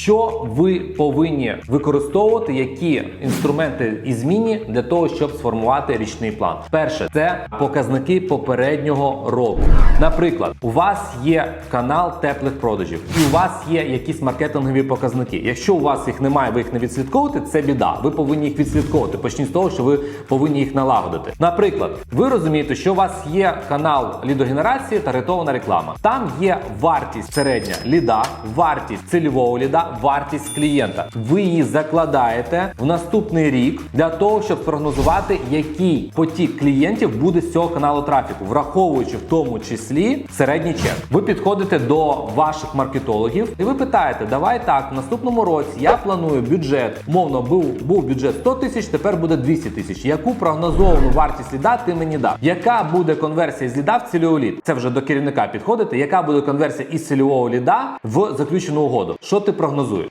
Що ви повинні використовувати, які інструменти і зміни для того, щоб сформувати річний план? Перше, це показники попереднього року. Наприклад, у вас є канал теплих продажів, і у вас є якісь маркетингові показники. Якщо у вас їх немає, ви їх не відслідковуєте, це біда. Ви повинні їх відслідковувати. Почніть з того, що ви повинні їх налагодити. Наприклад, ви розумієте, що у вас є канал лідогенерації та ретована реклама. Там є вартість середня ліда, вартість цільового ліда, вартість клієнта. Ви її закладаєте в наступний рік для того, щоб спрогнозувати, який потік клієнтів буде з цього каналу трафіку, враховуючи в тому числі середній чек. Ви підходите до ваших маркетологів і ви питаєте: давай так, в наступному році я планую бюджет. Мовно, був був бюджет 100 тисяч, тепер буде 200 тисяч. Яку прогнозовану вартість ліда ти мені дав? Яка буде конверсія з ліда в цільовий лід? Це вже до керівника підходите. Яка буде конверсія із цільового ліда в заключену угоду? Що ти прогнозуєш? прогнозують.